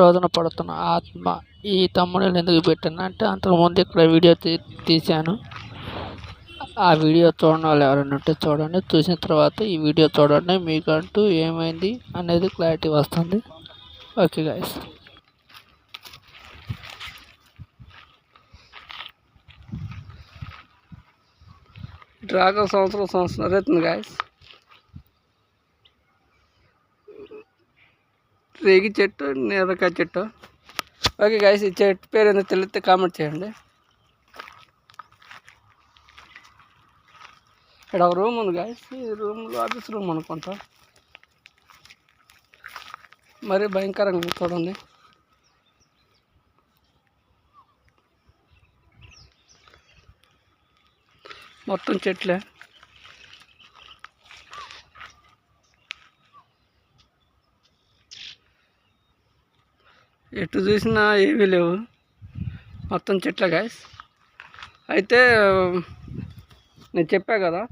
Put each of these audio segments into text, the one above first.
రోదన పడుతున్న ఆత్మ ఈ తమ్ముడు ఎందుకు పెట్టాను అంటే అంతకుముందు ఇక్కడ వీడియో తీ తీశాను. ఆ వీడియో చూడని వాళ్ళు ఎవరైనా ఉంటే చూడండి. చూసిన తర్వాత ఈ వీడియో చూడండి మీకంటూ ఏమైంది అనేది క్లారిటీ వస్తుంది. ఓకే గాయస్ డ్రాగన్ సంవత్సరం సంవత్సరం అవుతుంది గాయస్ రేగి చెట్టు నేరకాయ చెట్టు. ఓకే గాయస్ ఈ చెట్టు పేరు ఏందో తెలిస్తే కామెంట్ చేయండి. ఇక్కడ ఒక రూమ్ ఉంది గాయస్ ఈ రూమ్లో ఆఫీస్ రూమ్ అనుకుంటా. మరి భయంకరంగా చూడండి. మొత్తం చెట్లే. ఎటు చూసినా ఏమీ లేవు. మొత్తం చెట్ల గాయస్ అయితే నేను చెప్పా కదా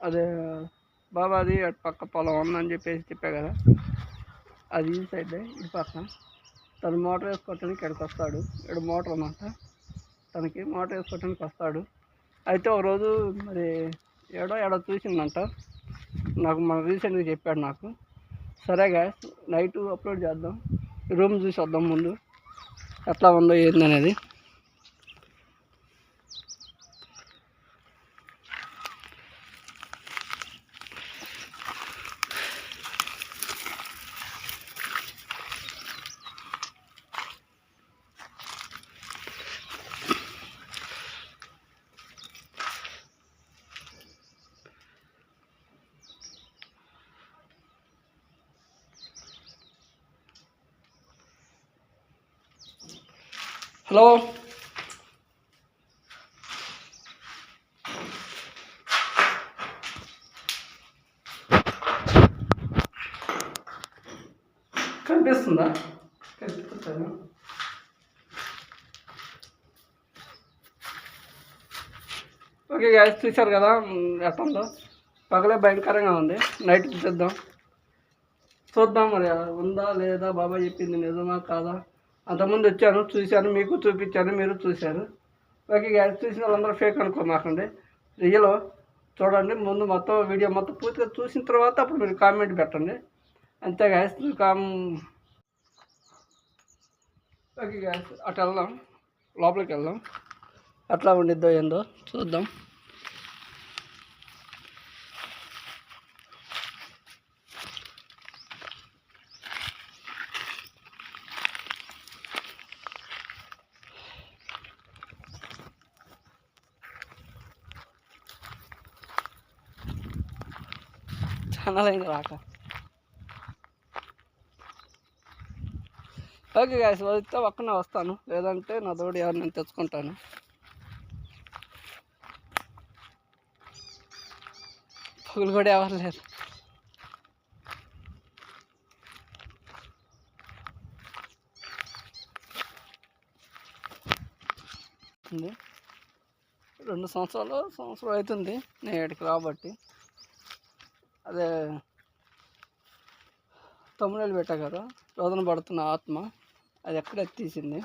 అదే బాబాది అటు పక్క పొలం ఉందని చెప్పేసి చెప్పా కదా అది ఈ సైడ్ ఈ పక్క తను మోటార్ వేసుకోవటానికి ఇక్కడికి వస్తాడు. ఇక్కడ మోటార్ అన్నమాట తనకి మోటార్ వేసుకోవటానికి వస్తాడు. అయితే ఒక రోజు మరి ఏడో ఏడో చూసిందంట. నాకు మన రీసెంట్గా చెప్పాడు నాకు. సరే గాయస్ నైట్ అప్లోడ్ చేద్దాం. రూమ్ చూసి వద్దాం ముందు. ఎట్లా ఉందో ఏంది హలో. కనిపిస్తుందా? కనిపిస్తాను ఓకే గ్యాస్ చూశారు కదా ఎట్టంలో పగలే భయంకరంగా ఉంది. నైట్ చూద్దాం చూద్దాం మరి ఉందా లేదా బాబాయ్ చెప్పింది నిజమా కాదా? అంతకుముందు వచ్చాను చూశాను మీకు చూపించాను మీరు చూశారు. ఓకే గ్యాస్ చూసిన వాళ్ళందరూ ఫేక్ అనుకోమాకండి రియల్ చూడండి ముందు మొత్తం వీడియో మొత్తం పూర్తిగా చూసిన తర్వాత అప్పుడు మీరు కామెంట్ పెట్టండి. అంతే గ్యాస్ కామ్ ఓకే గ్యాస్ అటు వెళ్దాం లోపలికి వెళ్దాం. అట్లా ఉండిద్దో ఏందో చూద్దాం. చాలా రాక ఓకే గాయస్ వదిలితే ఒక్కనే వస్తాను. లేదంటే నా తోడు ఎవరు నేను తెచ్చుకుంటాను. పగులు కూడా ఎవరు లేరు. ఉంది. రెండు సంవత్సరాలు సంవత్సరం అవుతుంది నేను ఇక్కడికి రాబట్టి. అదే తమ్ముళ్ళు పెట్టా కదా రోదన పడుతున్న ఆత్మ అది ఎక్కడ తీసింది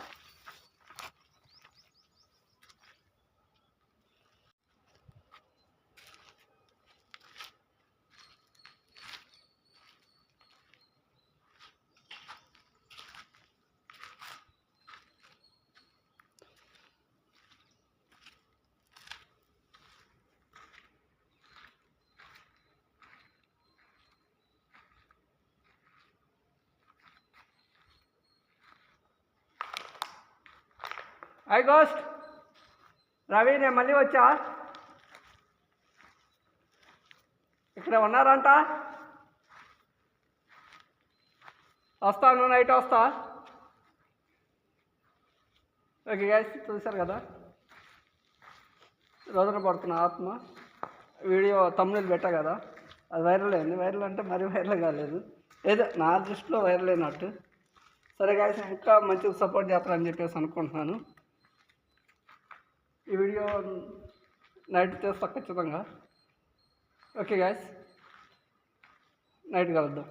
ఐ రవి నేను మళ్ళీ వచ్చా? ఇక్కడ ఉన్నారంట? వస్తాను నైట్ వస్తా? ఓకే గైస్ చూశారు కదా? రోజున పడుతున్న ఆత్మ. వీడియో తమ్ముళ్ళు పెట్టా కదా? అది వైరల్ అయింది. వైరల్ అంటే మరీ వైరల్ కాలేదు. ఏదో నా దృష్టిలో వైరల్ అయినట్టు. సరే గాయస్ ఇంకా మంచిగా సపోర్ట్ చేస్తారని చెప్పేసి అనుకుంటున్నాను. ఈ వీడియో నైట్ చేస్తా ఖచ్చితంగా. ఓకే గాయస్ నైట్ కలుద్దాం.